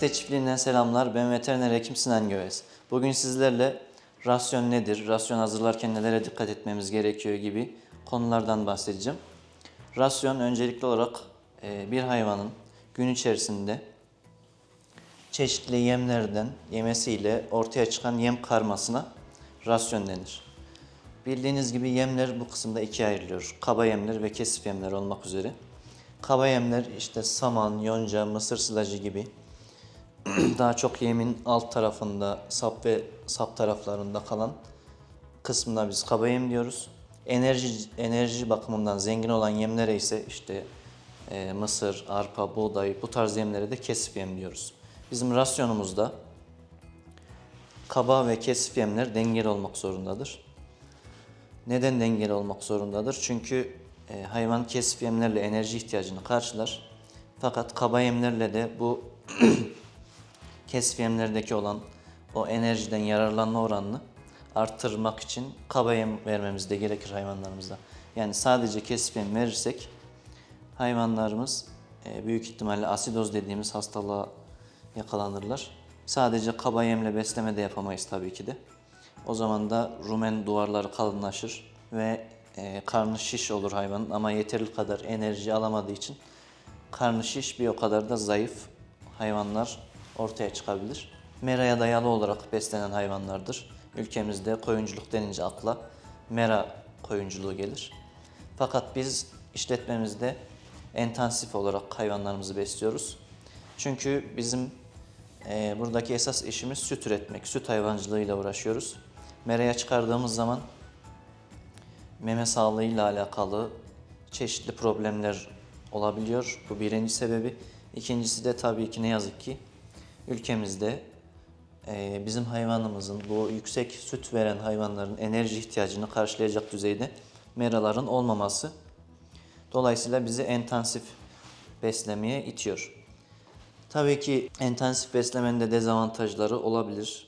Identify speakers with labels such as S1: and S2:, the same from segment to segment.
S1: Site çiftliğinden selamlar. Ben veteriner hekim Sinan Göves. Bugün sizlerle rasyon nedir, rasyon hazırlarken nelere dikkat etmemiz gerekiyor gibi konulardan bahsedeceğim. Rasyon öncelikli olarak e, bir hayvanın gün içerisinde çeşitli yemlerden yemesiyle ortaya çıkan yem karmasına rasyon denir. Bildiğiniz gibi yemler bu kısımda ikiye ayrılıyor. Kaba yemler ve kesif yemler olmak üzere. Kaba yemler işte saman, yonca, mısır silajı gibi daha çok yemin alt tarafında sap ve sap taraflarında kalan kısmına biz kaba yem diyoruz. Enerji enerji bakımından zengin olan yemlere ise işte e, mısır, arpa, buğday bu tarz yemlere de kesif yem diyoruz. Bizim rasyonumuzda kaba ve kesif yemler dengeli olmak zorundadır. Neden dengeli olmak zorundadır? Çünkü e, hayvan kesif yemlerle enerji ihtiyacını karşılar. Fakat kaba yemlerle de bu kesif yemlerdeki olan o enerjiden yararlanma oranını arttırmak için kaba yem vermemiz de gerekir hayvanlarımıza. Yani sadece kesif yem verirsek hayvanlarımız e, büyük ihtimalle asidoz dediğimiz hastalığa yakalanırlar. Sadece kaba yemle besleme de yapamayız tabii ki de. O zaman da rumen duvarları kalınlaşır ve e, karnı şiş olur hayvanın ama yeterli kadar enerji alamadığı için karnı şiş bir o kadar da zayıf hayvanlar ortaya çıkabilir. Meraya dayalı olarak beslenen hayvanlardır. Ülkemizde koyunculuk denince akla mera koyunculuğu gelir. Fakat biz işletmemizde intensif olarak hayvanlarımızı besliyoruz. Çünkü bizim e, buradaki esas işimiz süt üretmek, süt hayvancılığıyla uğraşıyoruz. Meraya çıkardığımız zaman meme sağlığıyla alakalı çeşitli problemler olabiliyor. Bu birinci sebebi. İkincisi de tabii ki ne yazık ki ülkemizde e, bizim hayvanımızın bu yüksek süt veren hayvanların enerji ihtiyacını karşılayacak düzeyde meraların olmaması dolayısıyla bizi intensif beslemeye itiyor. Tabii ki intensif beslemenin de dezavantajları olabilir.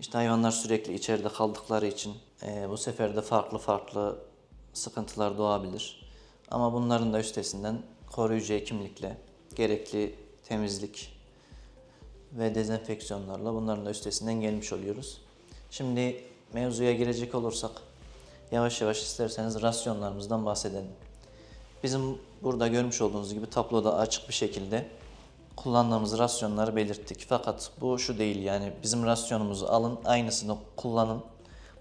S1: İşte hayvanlar sürekli içeride kaldıkları için e, bu sefer de farklı farklı sıkıntılar doğabilir. Ama bunların da üstesinden koruyucu hekimlikle, gerekli temizlik ve dezenfeksiyonlarla bunların da üstesinden gelmiş oluyoruz. Şimdi mevzuya girecek olursak yavaş yavaş isterseniz rasyonlarımızdan bahsedelim. Bizim burada görmüş olduğunuz gibi tabloda açık bir şekilde kullandığımız rasyonları belirttik. Fakat bu şu değil yani bizim rasyonumuzu alın aynısını kullanın.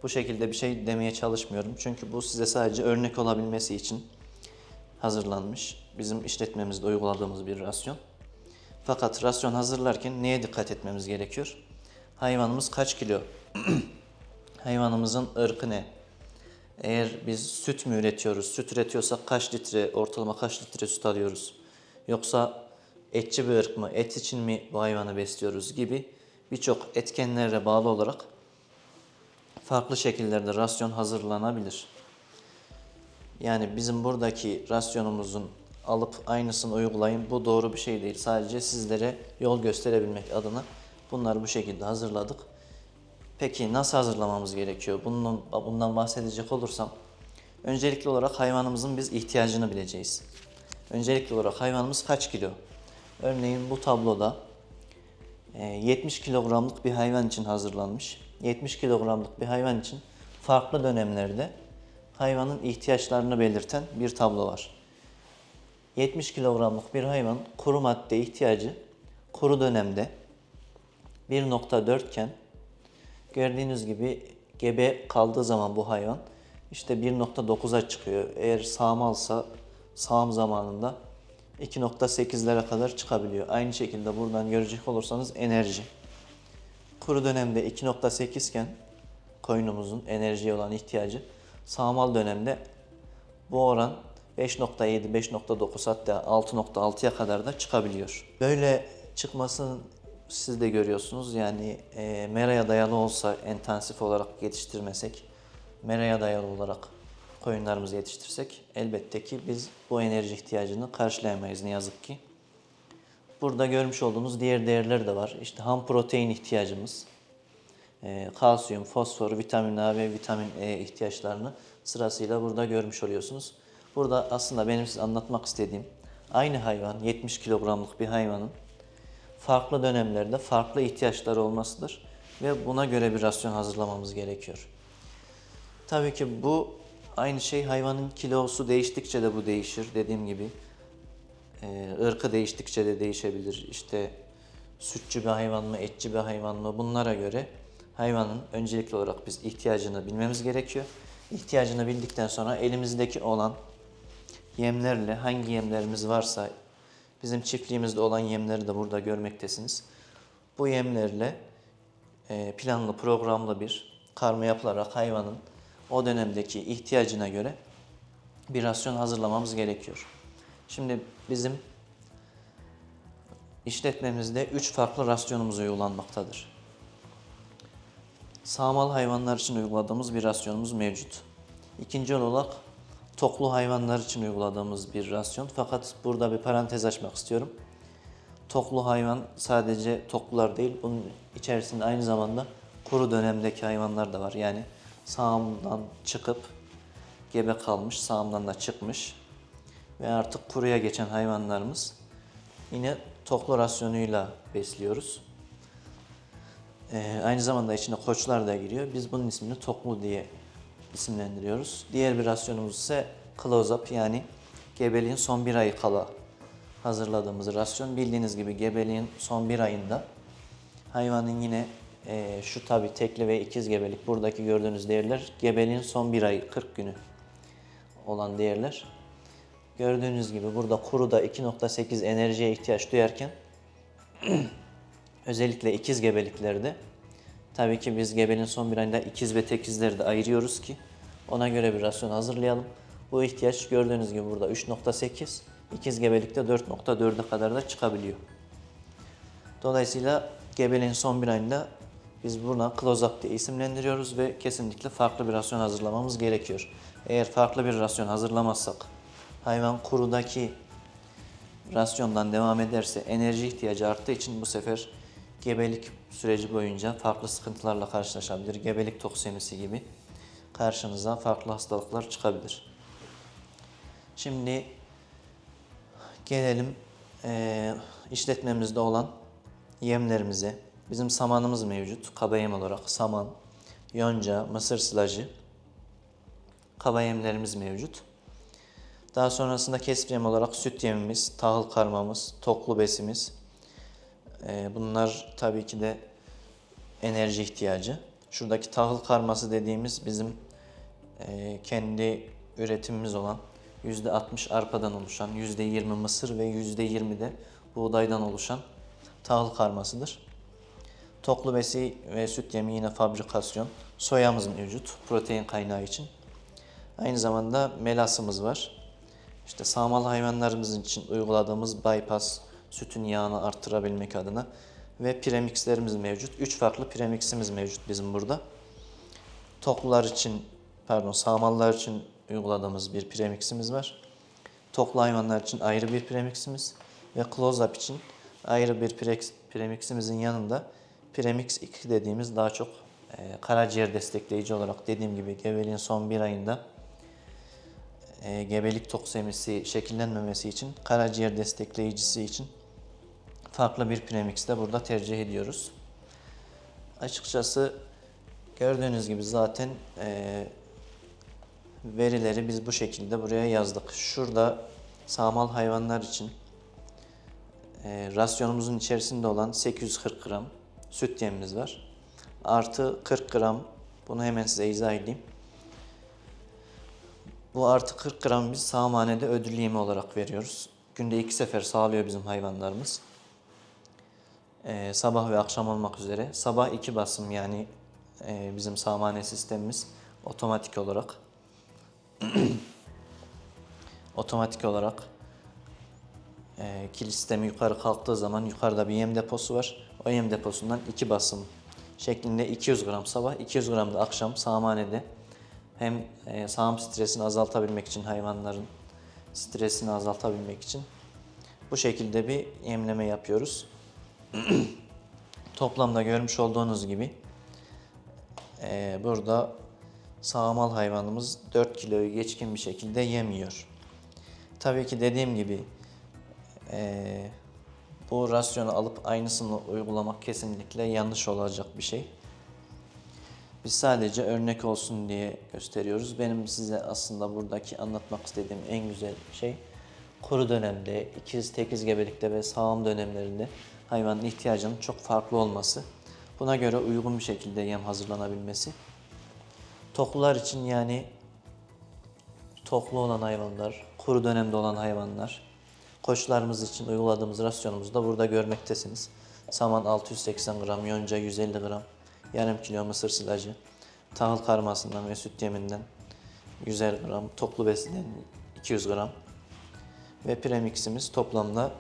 S1: Bu şekilde bir şey demeye çalışmıyorum. Çünkü bu size sadece örnek olabilmesi için hazırlanmış. Bizim işletmemizde uyguladığımız bir rasyon. Fakat rasyon hazırlarken neye dikkat etmemiz gerekiyor? Hayvanımız kaç kilo? Hayvanımızın ırkı ne? Eğer biz süt mü üretiyoruz? Süt üretiyorsak kaç litre, ortalama kaç litre süt alıyoruz? Yoksa etçi bir ırk mı, et için mi bu hayvanı besliyoruz gibi birçok etkenlere bağlı olarak farklı şekillerde rasyon hazırlanabilir. Yani bizim buradaki rasyonumuzun alıp aynısını uygulayın bu doğru bir şey değil. Sadece sizlere yol gösterebilmek adına bunları bu şekilde hazırladık. Peki nasıl hazırlamamız gerekiyor? Bunun, bundan bahsedecek olursam öncelikli olarak hayvanımızın biz ihtiyacını bileceğiz. Öncelikli olarak hayvanımız kaç kilo? Örneğin bu tabloda e, 70 kilogramlık bir hayvan için hazırlanmış. 70 kilogramlık bir hayvan için farklı dönemlerde hayvanın ihtiyaçlarını belirten bir tablo var. 70 kilogramlık bir hayvan kuru madde ihtiyacı kuru dönemde 1.4 iken gördüğünüz gibi gebe kaldığı zaman bu hayvan işte 1.9'a çıkıyor. Eğer sağmalsa sağım zamanında 2.8'lere kadar çıkabiliyor. Aynı şekilde buradan görecek olursanız enerji. Kuru dönemde 2.8 iken koyunumuzun enerjiye olan ihtiyacı sağmal dönemde bu oran 5.7, 5.9 hatta 6.6'ya kadar da çıkabiliyor. Böyle çıkmasını siz de görüyorsunuz. Yani e, meraya dayalı olsa intensif olarak yetiştirmesek, meraya dayalı olarak koyunlarımızı yetiştirsek elbette ki biz bu enerji ihtiyacını karşılayamayız ne yazık ki. Burada görmüş olduğunuz diğer değerler de var. İşte ham protein ihtiyacımız, e, kalsiyum, fosfor, vitamin A ve vitamin E ihtiyaçlarını sırasıyla burada görmüş oluyorsunuz. Burada aslında benim size anlatmak istediğim aynı hayvan 70 kilogramlık bir hayvanın farklı dönemlerde farklı ihtiyaçları olmasıdır ve buna göre bir rasyon hazırlamamız gerekiyor. Tabii ki bu aynı şey hayvanın kilosu değiştikçe de bu değişir. Dediğim gibi e, ırkı değiştikçe de değişebilir. İşte sütçü bir hayvan mı, etçi bir hayvan mı bunlara göre hayvanın öncelikli olarak biz ihtiyacını bilmemiz gerekiyor. İhtiyacını bildikten sonra elimizdeki olan yemlerle hangi yemlerimiz varsa bizim çiftliğimizde olan yemleri de burada görmektesiniz. Bu yemlerle e, planlı programlı bir karma yapılarak hayvanın o dönemdeki ihtiyacına göre bir rasyon hazırlamamız gerekiyor. Şimdi bizim işletmemizde üç farklı rasyonumuz uygulanmaktadır. Sağmal hayvanlar için uyguladığımız bir rasyonumuz mevcut. İkinci olarak toklu hayvanlar için uyguladığımız bir rasyon. Fakat burada bir parantez açmak istiyorum. Toklu hayvan sadece toklular değil, bunun içerisinde aynı zamanda kuru dönemdeki hayvanlar da var. Yani sağımdan çıkıp gebe kalmış, sağımdan da çıkmış ve artık kuruya geçen hayvanlarımız yine toklu rasyonuyla besliyoruz. Ee, aynı zamanda içine koçlar da giriyor. Biz bunun ismini toklu diye isimlendiriyoruz. Diğer bir rasyonumuz ise close-up yani gebeliğin son bir ayı kala hazırladığımız rasyon. Bildiğiniz gibi gebeliğin son bir ayında hayvanın yine e, şu tabi tekli ve ikiz gebelik buradaki gördüğünüz değerler gebeliğin son bir ayı 40 günü olan değerler. Gördüğünüz gibi burada kuruda 2.8 enerjiye ihtiyaç duyarken özellikle ikiz gebeliklerde tabii ki biz gebeliğin son bir ayında ikiz ve tekizleri de ayırıyoruz ki ona göre bir rasyon hazırlayalım. Bu ihtiyaç gördüğünüz gibi burada 3.8, ikiz gebelikte 4.4'e kadar da çıkabiliyor. Dolayısıyla gebeliğin son bir ayında biz buna close-up diye isimlendiriyoruz ve kesinlikle farklı bir rasyon hazırlamamız gerekiyor. Eğer farklı bir rasyon hazırlamazsak hayvan kurudaki rasyondan devam ederse enerji ihtiyacı arttığı için bu sefer gebelik süreci boyunca farklı sıkıntılarla karşılaşabilir. Gebelik toksemisi gibi karşınıza farklı hastalıklar çıkabilir. Şimdi gelelim eee, işletmemizde olan yemlerimize. Bizim samanımız mevcut. Kaba yem olarak saman, yonca, mısır silajı, kaba yemlerimiz mevcut. Daha sonrasında kesip yem olarak süt yemimiz, tahıl karmamız, toklu besimiz. Ee, bunlar tabii ki de enerji ihtiyacı. Şuradaki tahıl karması dediğimiz bizim e, kendi üretimimiz olan %60 arpadan oluşan, %20 mısır ve %20 de buğdaydan oluşan tahıl karmasıdır. Toklu besi ve süt yemi yine fabrikasyon. Soyamız mevcut protein kaynağı için. Aynı zamanda melasımız var. İşte sağmal hayvanlarımız için uyguladığımız bypass sütün yağını arttırabilmek adına ve premixlerimiz mevcut. Üç farklı premiximiz mevcut bizim burada. Toklular için, pardon sağmallar için uyguladığımız bir premiximiz var. Toklu hayvanlar için ayrı bir premiximiz ve close-up için ayrı bir premiximizin yanında premix 2 dediğimiz daha çok e, karaciğer destekleyici olarak dediğim gibi gebeliğin son bir ayında e, gebelik toksemisi şekillenmemesi için karaciğer destekleyicisi için farklı bir premix de burada tercih ediyoruz. Açıkçası gördüğünüz gibi zaten e, verileri biz bu şekilde buraya yazdık. Şurada sağmal hayvanlar için e, rasyonumuzun içerisinde olan 840 gram süt yemimiz var. Artı 40 gram, bunu hemen size izah edeyim. Bu artı 40 gram biz sağmanede ödül yemi olarak veriyoruz. Günde iki sefer sağlıyor bizim hayvanlarımız. Ee, sabah ve akşam olmak üzere. Sabah iki basım yani e, bizim sağmane sistemimiz otomatik olarak otomatik olarak e, kilit sistemi yukarı kalktığı zaman yukarıda bir yem deposu var. O yem deposundan iki basım şeklinde 200 gram sabah, 200 gram da akşam sağmanede hem e, sağım stresini azaltabilmek için hayvanların stresini azaltabilmek için bu şekilde bir yemleme yapıyoruz. Toplamda görmüş olduğunuz gibi e, burada sağmal hayvanımız 4 kiloyu geçkin bir şekilde yemiyor. Tabii ki dediğim gibi e, bu rasyonu alıp aynısını uygulamak kesinlikle yanlış olacak bir şey. Biz sadece örnek olsun diye gösteriyoruz. Benim size aslında buradaki anlatmak istediğim en güzel şey kuru dönemde, ikiz tekiz gebelikte ve sağım dönemlerinde hayvanın ihtiyacının çok farklı olması. Buna göre uygun bir şekilde yem hazırlanabilmesi. Toklular için yani toklu olan hayvanlar, kuru dönemde olan hayvanlar, koçlarımız için uyguladığımız rasyonumuzu da burada görmektesiniz. Saman 680 gram, yonca 150 gram, yarım kilo mısır silajı, tahıl karmasından ve süt yeminden 100 gram, toplu besiden 200 gram ve premiximiz toplamda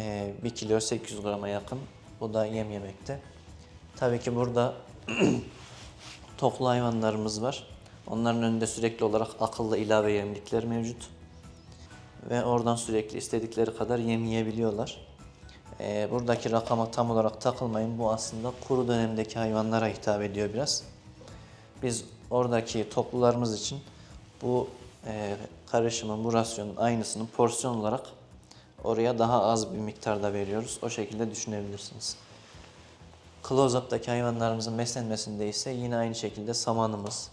S1: eee 1 kilo 800 grama yakın. Bu da yem yemekte. Tabii ki burada toklu hayvanlarımız var. Onların önünde sürekli olarak akıllı ilave yemlikler mevcut. Ve oradan sürekli istedikleri kadar yem yiyebiliyorlar. Ee, buradaki rakama tam olarak takılmayın. Bu aslında kuru dönemdeki hayvanlara hitap ediyor biraz. Biz oradaki toplularımız için bu e, karışımın, bu rasyonun aynısını porsiyon olarak oraya daha az bir miktarda veriyoruz. O şekilde düşünebilirsiniz. Close-up'taki hayvanlarımızın beslenmesinde ise yine aynı şekilde samanımız,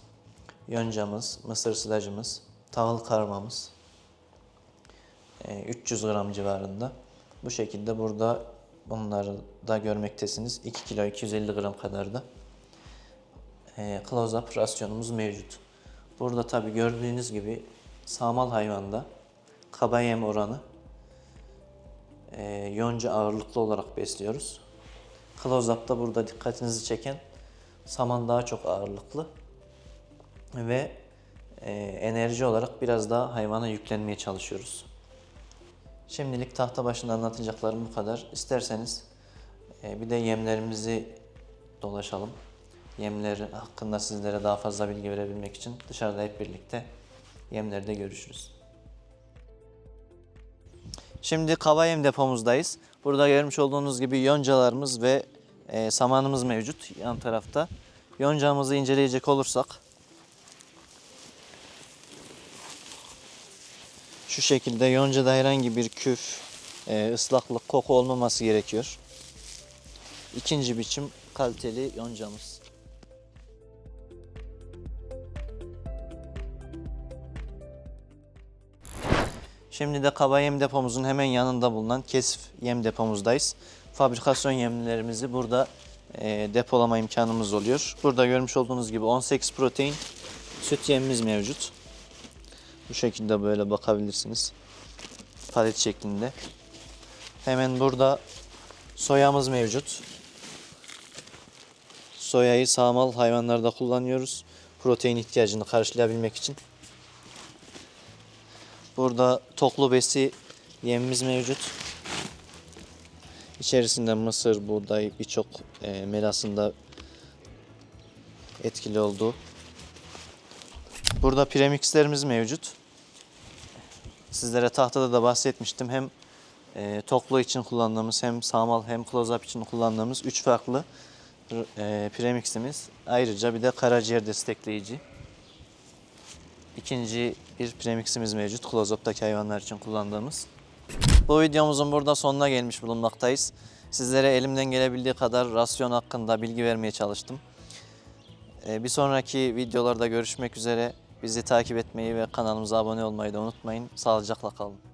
S1: yoncamız, mısır silajımız, tahıl karmamız e, 300 gram civarında. Bu şekilde burada bunları da görmektesiniz. 2 kilo 250 gram kadar da e, close-up rasyonumuz mevcut. Burada tabi gördüğünüz gibi sağmal hayvanda kaba yem oranı e, yonca ağırlıklı olarak besliyoruz. Close-up'ta burada dikkatinizi çeken saman daha çok ağırlıklı ve e, enerji olarak biraz daha hayvana yüklenmeye çalışıyoruz. Şimdilik tahta başında anlatacaklarım bu kadar. İsterseniz e, bir de yemlerimizi dolaşalım. Yemler hakkında sizlere daha fazla bilgi verebilmek için dışarıda hep birlikte yemlerde görüşürüz. Şimdi kaba yem depomuzdayız. Burada görmüş olduğunuz gibi yoncalarımız ve e, samanımız mevcut yan tarafta. Yoncamızı inceleyecek olursak şu şekilde yoncada herhangi bir küf, e, ıslaklık, koku olmaması gerekiyor. İkinci biçim kaliteli yoncamız. Şimdi de kaba yem depomuzun hemen yanında bulunan kesif yem depomuzdayız. Fabrikasyon yemlerimizi burada e, depolama imkanımız oluyor. Burada görmüş olduğunuz gibi 18 protein süt yemimiz mevcut. Bu şekilde böyle bakabilirsiniz. Palet şeklinde. Hemen burada soyamız mevcut. Soyayı sağmal hayvanlarda kullanıyoruz. Protein ihtiyacını karşılayabilmek için. Burada toklu besi yemimiz mevcut. İçerisinde mısır, buğday, birçok e, melasında etkili olduğu. Burada premixlerimiz mevcut. Sizlere tahtada da bahsetmiştim. Hem e, toklu için kullandığımız hem sağmal hem close-up için kullandığımız 3 farklı e, premiximiz. Ayrıca bir de karaciğer destekleyici. İkinci bir premiximiz mevcut. Close-up'taki hayvanlar için kullandığımız. Bu videomuzun burada sonuna gelmiş bulunmaktayız. Sizlere elimden gelebildiği kadar rasyon hakkında bilgi vermeye çalıştım. Ee, Bir sonraki videolarda görüşmek üzere. Bizi takip etmeyi ve kanalımıza abone olmayı da unutmayın. Sağlıcakla kalın.